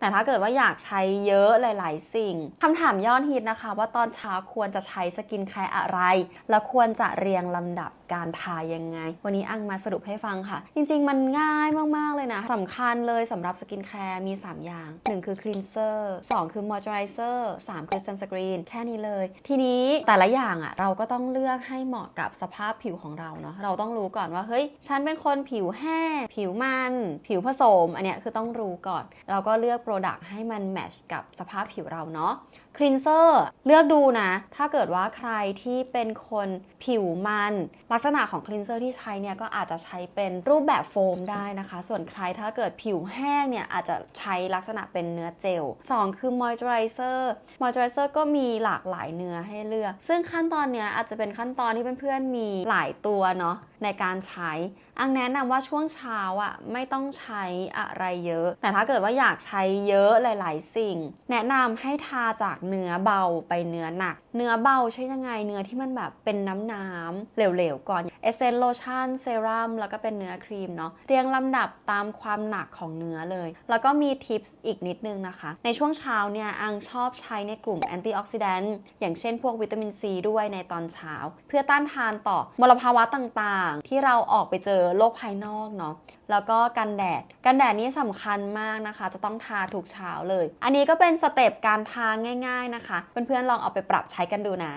แต่ถ้าเกิดว่าอยากใช้เยอะหลาย ๆ สิ่งคำถามยอดฮิตนะคะ ว่าตอนเช้าควรจะใช้สกินแคร์อะไร และควรจะเรียงลำดับ การทายังไง วันนี้อังมาสรุปให้ฟังค่ะ จริง ๆ มันง่ายมาก ๆ เลยนะสำคัญเลยสำหรับสกินแคร์มี 3 อย่าง 1 คือคลีนเซอร์2คือมอยเจอไรเซอร์3คือซันสกรีนแค่นี้เลย ทีนี้แต่ละอย่างอะเราก็ต้องเลือกให้เหมาะกับสภาพผิวของเราเนาะเราต้องรู้ก่อนว่าเฮ้ยฉันเป็นคนผิวแห้งผิวมัน ผิวผสม อันเนี้ยคือต้องรู้ก่อน เราก็เลือกโปรดักต์ให้มันแมทช์กับสภาพผิวเราเนาะคลีนเซอร์เลือกดูนะ ถ้าเกิดว่าใครที่เป็นคนผิวมันลักษณะของคลีนเซอร์ที่ใช้เนี่ยก็อาจจะใช้เป็นรูปแบบโฟมได้นะคะ ส่วนใครถ้าเกิดผิวแห้งเนี่ยอาจจะใช้ลักษณะเป็นเนื้อเจล 2 คือมอยเจอไรเซอร์มอยเจอไรเซอร์ก็มีหลากหลายเนื้อให้เลือก ซึ่งขั้นตอนเนี้ยอาจจะเป็นขั้นตอนที่เพื่อนๆมีหลายตัวเนาะในการใช้ อังแนะนำว่าช่วงเช้าอะไม่ต้องใช้อะไรเยอะ แต่ถ้าเกิดว่าอยากใช้เยอะหลาย ๆ สิ่ง แนะนำให้ทาจากเนื้อเบาไปเนื้อหนัก เนื้อเบาใช้ยังไงเนื้อที่มันแบบเป็นน้ำน้ำๆเหลวๆก่อนเอเซนโลชั่นเซรั่มแล้วก็เป็นเนื้อครีมเนาะเรียงลำดับตามความหนักของเนื้อเลย แล้วก็มีทิปส์อีกนิดนึงนะคะ ในช่วงเช้าเนี่ยอังชอบใช้ในกลุ่มแอนตี้ออกซิแดนต์อย่างเช่นพวกวิตามินซีด้วยในตอนเช้า เพื่อต้านทานต่อมลภาวะต่างๆ ที่เราออกไปเจอโลกภายนอกเนาะแล้วก็กันแดด กันแดดนี่สำคัญมากนะคะ จะต้องทาทุกเช้าเลย อันนี้ก็เป็นสเต็ปการทาง่าย ๆนะคะ เพื่อนๆลองเอาไปปรับใช้กันดูนะ